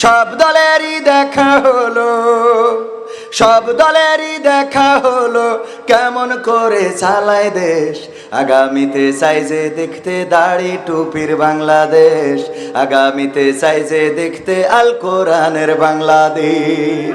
সব দলেরই দেখা হলো, সব দলেরই দেখা হলো, কেমন করে চালায় দেশ। আগামীতে সাইজে দেখতে দাড়ি টুপির বাংলাদেশ, আগামীতে সাইজে দেখতে আল কোরআনের বাংলাদেশ।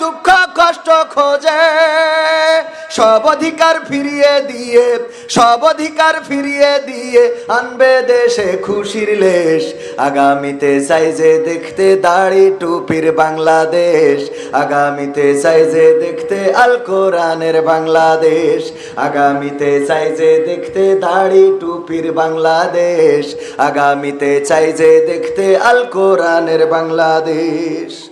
দুঃখ, কষ্ট খোঁজে। সব অধিকার ফিরিয়ে দিয়ে, সব অধিকার ফিরিয়ে দিয়ে আনবে দেশে খুশির লেশ। আগামীতে সাইজে দেখতে দাড়ি টুপির বাংলাদেশ। আগামীতে সাইজে দেখতে আল কোরআনের বাংলাদেশ। আগামীতে চাইজে দেখতে দাড়ি টুপির বাংলাদেশ। আগামীতে চাইজে দেখতে আল কোরআনের বাংলাদেশ।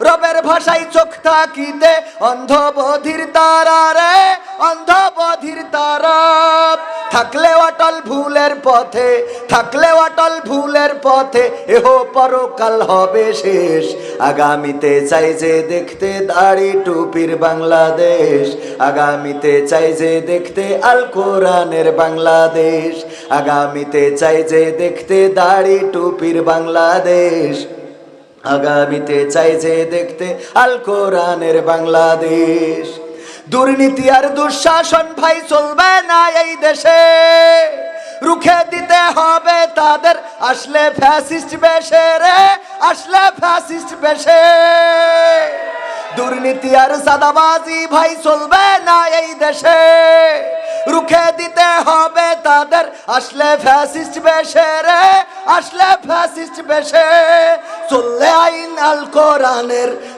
রবের ভাষায় চোখ থাকিতে অন্ধ বধির তারা রে অন্ধ বধির তারা। থাকলে অটল ভুলের পথে, থাকলে অটল ভুলের পথে, এহ পরকাল হবে শেষ। আগামীতে চাই যে দেখতে দাড়ি টুপির বাংলাদেশ। আগামীতে চাই যে দেখতে আল কোরআনের বাংলাদেশ। আগামীতে চাই যে দেখতে দাড়ি টুপির বাংলাদেশ। আগামীতে চাই যে দেখতে আল কোরআনের বাংলাদেশ। দুর্নীতি আর দুঃশাসন ভাই চলবে না এই দেশে। রুখে দিতে হবে তাদের। আসলে ফ্যাসিস্ট বেশে রে, আসলে ফ্যাসিস্ট বেশে। দুর্নীতি আর সাদাবাজি ভাই চলবে না এই দেশে। রুখে দিতে হবে তাদের। আসলে ফ্যাসিস্ট বেশে রে, আসলে ফ্যাসিস্ট বেশে। চললে আইন আল কোরআনের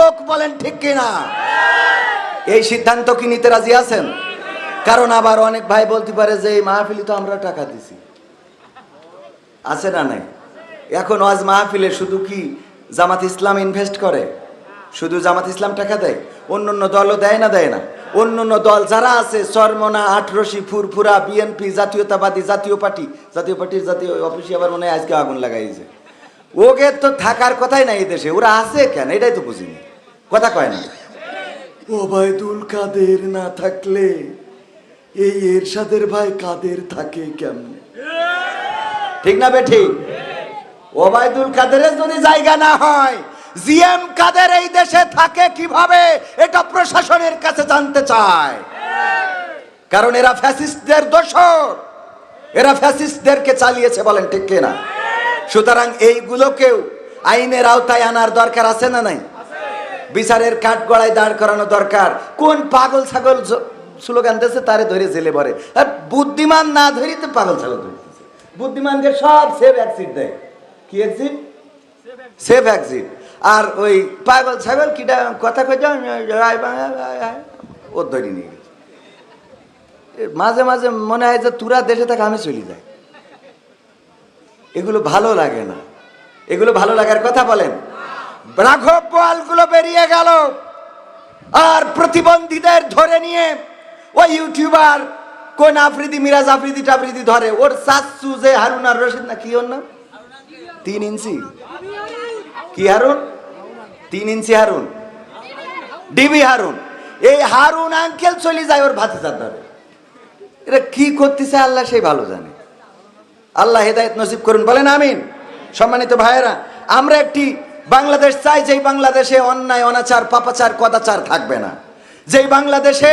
লোক বলেন ঠিক কিনা? এই সিদ্ধান্ত কি নিতে রাজি আছেন? কারণ আবার অনেক ভাই বলতে পারে যে এই মাহফিলি তো আমরা টাকা দিছি। আছে না নাই? এখন আজ মাহফিলে শুধু কি জামাত ইসলাম ইনভেস্ট করে? শুধু জামাত ইসলাম টাকা দেয়? অন্য অন্য দলও দেয় না দেয় না। অন্য অন্য দল যারা আছে চরমনা আটরসি ফুরফুরা, বিএনপি, জাতীয়তাবাদী, জাতীয় পার্টি। জাতীয় পার্টির জাতীয় অফিসে আবার মনে হয় আজকে আগুন লাগাইছে। ওকে তো থাকার কথাই নাই এই দেশে ওরা আছে কেন? এটাই তো বুঝিনি। কথা কয় না। ওবায়দুল কাদের না থাকলে এই এরশাদের ভাই কাদের থাকে কেমনে? ঠিক না বে ঠিক ওবায়দুল কাদেরের যদি জায়গা না হয় জিএম কাদের এই দেশে থাকে কীভাবে এটা প্রশাসনের কাছে জানতে চায়। কারণ এরা ফ্যাসিস্টদের দোষর। এরা ফ্যাসিস্টদেরকে চালিয়েছে বলেন ঠিক কিনা? সুতরাং এইগুলোকেও আইনের আওতায় আনার দরকার আছে না নাই? বিচারের কাঠ গড়ায় দাঁড় করানো দরকার। কোন পাগল ছাগল স্লোগান দিয়েছে তারে ধরে জেলে ভরে। আর বুদ্ধিমান না ধরিতে পাগল ছাগল বুদ্ধিমানকে সব সেভ অ্যাক্সিড দেয়। কি এক্সিট সেফ এক্সিট আর ওই পাগল ছাগল কিটা কথা কই ও ধরি নিয়ে গেছে। মাঝে মাঝে মনে হয় যে তুরা দেশে থাকে আমি চলে যাই। এগুলো ভালো লাগে না। এগুলো ভালো লাগার কথা বলেন। বেরিয়ে গেল। আর প্রতিবন্ধীদের ধরে নিয়ে ওই ইউটিউবার কোন আফ্রিদি, মিরাজ আফ্রিদি টাফ্রিদি ধরে। ওর সাসু যে হারুন আর রশিদ না, কি ওর নাম? তিন ইঞ্চি। কি হারুন? তিন ইঞ্চি হারুন। ডিবি হারুন। এই হারুন আঙ্কেল চলে যায় ওর ভাতিজার ধরে। এটা কি করতেছে আল্লাহ সেই ভালো জানে। আল্লাহ হেদায়ত নসিব করুন, বলেন আমিন। সম্মানিত ভাইয়েরা, আমরা একটি বাংলাদেশ চাই, যেই বাংলাদেশে অন্যায়, অনাচার, পাপাচার, কদাচার থাকবে না। যেই বাংলাদেশে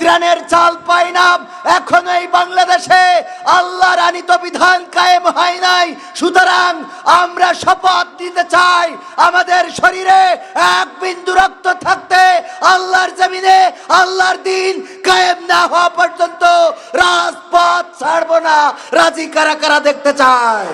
ত্রাণের চাল পাই না। এখনও এই বাংলাদেশে আল্লাহর আনিত বিধান কায়েম হয় নাই। সুতরাং আমরা শপথ দিতে চাই, আমাদের শরীরে এক বিন্দু রক্ত থাকতে আল্লাহর জমিনে আল্লাহর দিন কায়েম না হওয়া পর্যন্ত রাজপথ ছাড়বো না। রাজি কারা কারা দেখতে চায়?